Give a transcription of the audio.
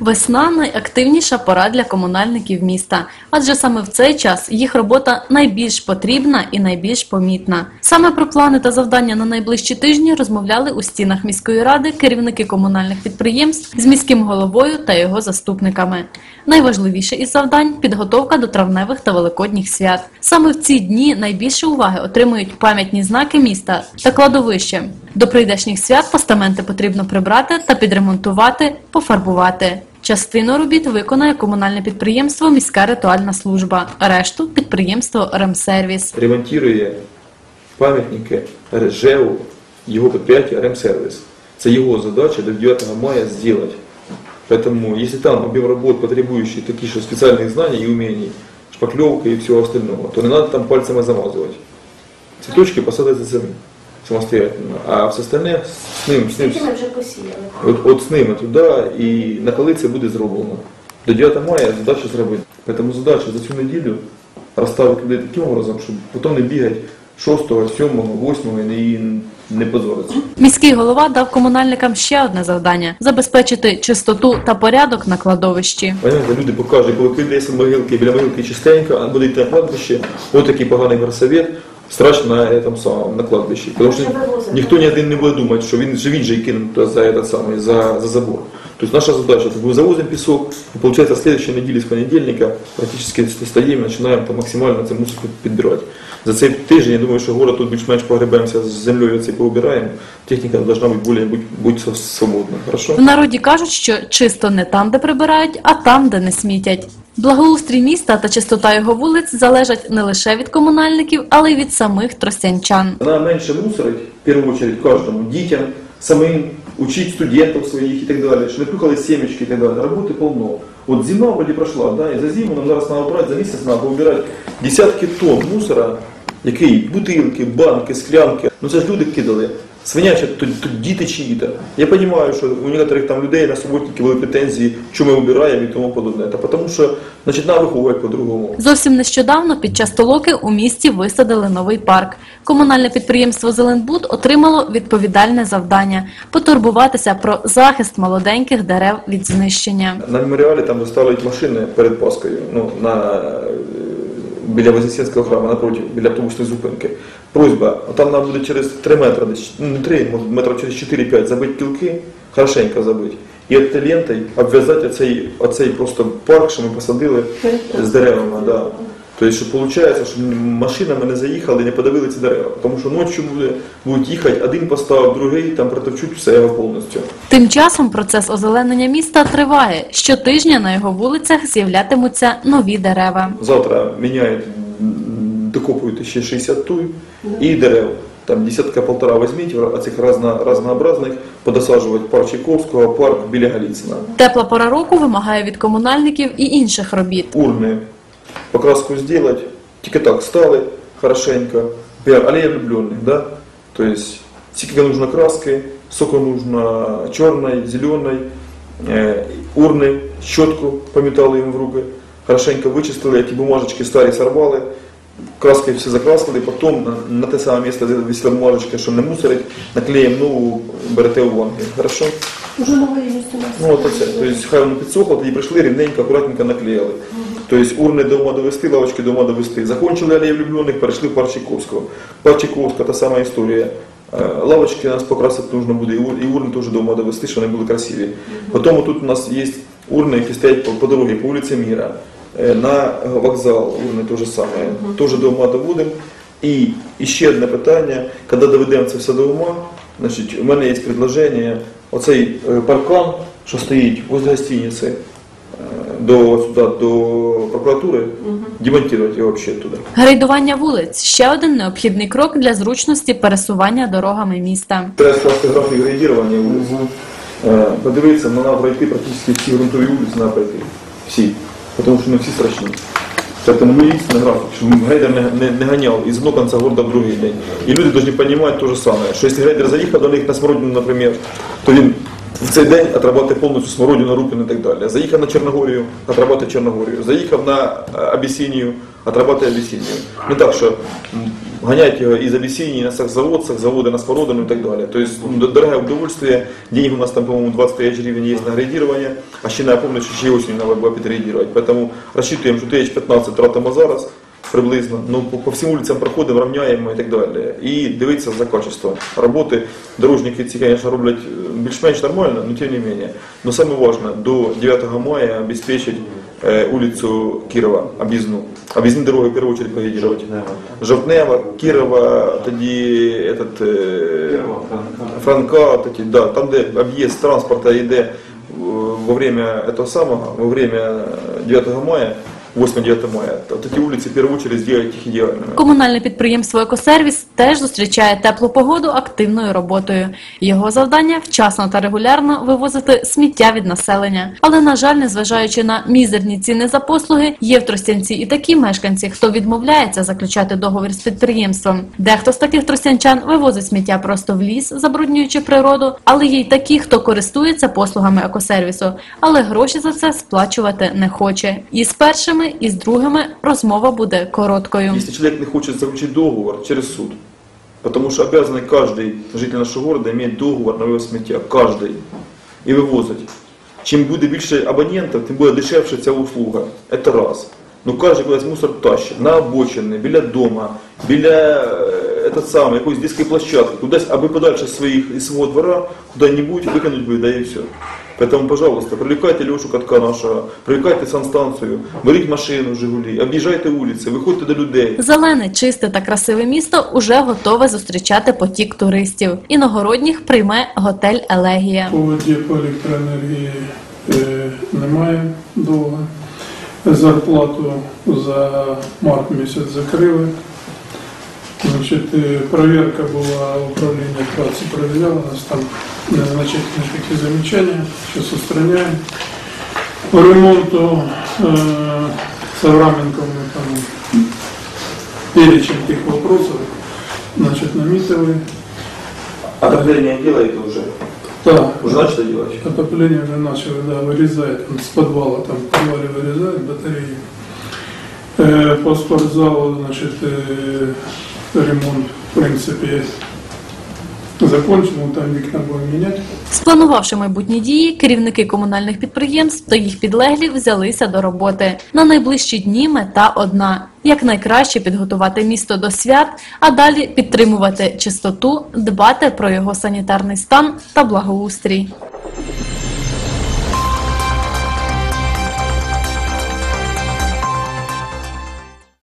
Весна найактивніша пора для комунальників міста, адже саме в цей час їх робота найбільш потрібна і найбільш помітна. Саме про плани та завдання на найближчі тижні розмовляли у стінах міської ради керівники комунальних підприємств з міським головою та його заступниками. Найважливіше із завдань підготовка до травневих та великодніх свят. Саме в ці дні найбільше уваги отримують пам'ятні знаки міста та кладовище. До прийдешніх свят постаменти потрібно прибрати та підремонтувати, пофарбувати. Частину робіт виконає комунальне підприємство Міська ритуальна служба, решту підприємство Ремсервіс. ремонтує пам'ятники РЖЕУ, його підприємство Ремсервіс. Це його задача до 9 мая сделать. Поэтому, если там объем работ, потребующий таких же специальных знаний и умений, шпаклевка и всего остального, то не надо там пальцами замазывать. Цветочки посадите сами, самостоятельно. А все остальне з ним, з ним, ми вже посіяли. От, от з ними туди і на коли це буде зроблено. До 9 мая задача зробити. Тому задача за цю неділю розставити людей таким образом, щоб потім не бігати 6, 7, 8 і не позоритися. Міський голова дав комунальникам ще одне завдання забезпечити чистоту та порядок на кладовищі. Понимаєте, люди покажуть, коли кидається могилки, біля могилки чистенько, а буде йти на кладбище, от такий поганий горсовет, страшно на этом самом, на кладбищі. Тому що ніхто ні один не буде думати, що він же він же і кинув туди за этот самый, за, за забор. Тобто наша задача, это мы завозим песок, и получается следующей недели с понедельника практически стоїмо, починаємо там максимально цей мусор підбирати. За цей тиждень, я думаю, що город тут більш-менш погребемося з землею, це поубираємо. Техніка должна бути більш будь, будь свободна. Хорошо? В народі кажуть, що чисто не там, де прибирають, а там, де не смітять. Благоустрій міста та чистота його вулиць залежать не лише від комунальників, але й від самих тростянчан. Вона менше мусорить, в першу чергу, кожному дітям, самим, учить студентів своїх і так далі, щоб не плюхали сімечки і так далі. Роботи повно. От зима вроді пройшла, да, і за зиму нам зараз треба брати, за місяць треба вибирати десятки тонн мусора, який бутилки, банки, склянки. Ну це ж люди кидали. Свиняче, тут, тут діти чиї-то. Я розумію, що у некоторих там людей на суботники були претензії, що ми вибираємо і тому подобне. Та тому що значить, треба виховувати по-другому. Зовсім нещодавно під час толоки у місті висадили новий парк. Комунальне підприємство Зеленбуд отримало відповідальне завдання потурбуватися про захист молоденьких дерев від знищення. На меморіалі там ставлять машини перед Паскою, ну, на, е, біля Вознесенського храму, напроти, біля автобусної зупинки. Просьба, там нам буде через 3 метри, ну не 3, може метрів через 4-5 забити кілки, хорошенько забити. І от лентою обв'язати оцей, оцей просто парк, що ми посадили з деревами. Да. Тобто, що виходить, що машинами не заїхали, не подавили ці дерева. Тому що ночі буде, будуть їхати, один поставив, другий, там протовчуть все його повністю. Тим часом процес озеленення міста триває. Щотижня на його вулицях з'являтимуться нові дерева. Завтра міняють, м, докопують ще 60 туй і дерев. Там десятка полтора візьміть, а цих разно, разнообразних подосаджувати парк Чайковського, парк біля Галіцина. Тепла пора року вимагає від комунальників і інших робіт. Урни, покраску сделать, тільки так стали хорошенько. Например, аллея влюбленных, да? То есть, сколько нужно краски, сколько нужно черной, зеленой, э, урны, щетку пометали им в руки, хорошенько вычистили, эти бумажечки старі сорвали, краскою все закрасили, потім на, на те саме місце висіла бумажечка, щоб не мусорить, наклеїмо нову, берете у ванги. Хорошо? Уже нової місце. Ну, от оце. Тобто, хай воно підсохло, тоді прийшли, рівненько, акуратненько наклеїли. Тобто урни дома довести, лавочки дома довести. Закончили алею влюблених, перейшли в. Парк Чайковського, та сама історія. Е, Лавочки нас покрасити потрібно буде, і урни теж дома довести, щоб вони були красиві. Потім тут у нас є урни, які стоять по, по дорозі, по вулиці Міра. Е, На вокзал урни те ж саме. Теж дома доводимо. І, і ще одне питання, коли доведемо це все до ума, значить, у мене є предложення, оцей е, паркан, що стоїть возле гостиниці, е, до, сюди, до прокуратури, демонтувати його взагалі туди. Грейдування вулиць ще один необхідний крок для зручності пересування дорогами міста. Треба скласти графік грейдування вулиць, е, подивитися, але треба пройти практично всі ґрунтові вулиці, треба пройти. Всі. Тому що ми всі страшні. Поэтому мы на графік, щоб грейдер не, не, не гонял из одного конца города в другий день. І люди должны понимать то же самое, что если грейдер заїхав до них на Смородину, наприклад, то він в цей день отрабатує повністю Смородину, руки і так далее. Заїхав на Черногорию, отрабатує Черногорию. Заїхав на Абиссинию, Абісінію, Абиссинию. Не так, що м, гонять его из Абиссинии на завод, заводы на Смородину и так далее. То есть ну, д- дорогое удовольствие, денег у нас там, по-моему, 20 тысяч гривен есть на градирование, а ще я помню, що ще й осінню надо було підградувати. Поэтому рассчитываем, що тисяч 15 тратимо зараз приблизно, ну по, по всім вулицям проходимо, рівняємо і так далі. І дивитися за качеством роботи. Дорожники ці, звісно, роблять е, більш-менш нормально, но тим не менее. Но саме важливе, до 9 мая обеспечить е, улицу Кирова, об'їзну. Об'їзні дороги в першу очередь поградировать. Жовтнева, Кирова, тоді этот, е, Франка, тоді, да, там, де об'їзд транспорту йде е, во время этого самого, во время 9 мая, 8-9 мая, то вот эти улицы в первую очередь сделать их идеальными. Комунальне підприємство Екосервіс теж зустрічає теплу погоду активною роботою. Його завдання вчасно та регулярно вивозити сміття від населення. Але на жаль, незважаючи на мізерні ціни за послуги, є в Тростянці і такі мешканці, хто відмовляється заключати договір з підприємством. Дехто з таких тростянчан вивозить сміття просто в ліс, забруднюючи природу, але є й такі, хто користується послугами екосервісу, але гроші за це сплачувати не хоче. І з першими, і з другими розмова буде короткою. Если человек не хочет заключить договор через суд, потому что обязанный каждый житель нашего города иметь договор на вивоз сміття, каждый, і вивозить. Чим буде більше абонентів, тим буде дешевше ця услуга. Це раз. Ну кожен кудись мусор тащить, на обочини, біля дома, біля е, этот самый, якоїсь дитячої площадки, кудись, аби подальше своїх, із свого двора, куди-небудь викинуть би, да і все. Поэтому, пожалуйста, привлекайте Лешу Катка нашого, привлекайте санстанцію, беріть машину «Жигулі», об'їжджайте вулиці, виходьте до людей. Зелене, чисте та красиве місто уже готове зустрічати потік туристів. Іногородніх прийме готель Елегія. По воді по електроенергії е, немає довго. Зарплату за март місяць закрили. Значить, е, проверка була управління праці провіряло, у нас там незначительні такі замечання, зараз устраняємо. По ремонту е, з Авраменком ми там перечень тих вопросов, значить, намітили. Отопление делаете уже? Так, Уже начали делать? Отопление уже начали, да, вырезать, там, с подвала, там в подвале вырезают батареи. Э, по спортзалу, значит, э, ремонт, в принципе, закончен, ну, там вікна будем менять. Спланувавши майбутні дії, керівники комунальних підприємств та їх підлеглі взялися до роботи. На найближчі дні мета одна якнайкраще підготувати місто до свят, а далі підтримувати чистоту, дбати про його санітарний стан та благоустрій.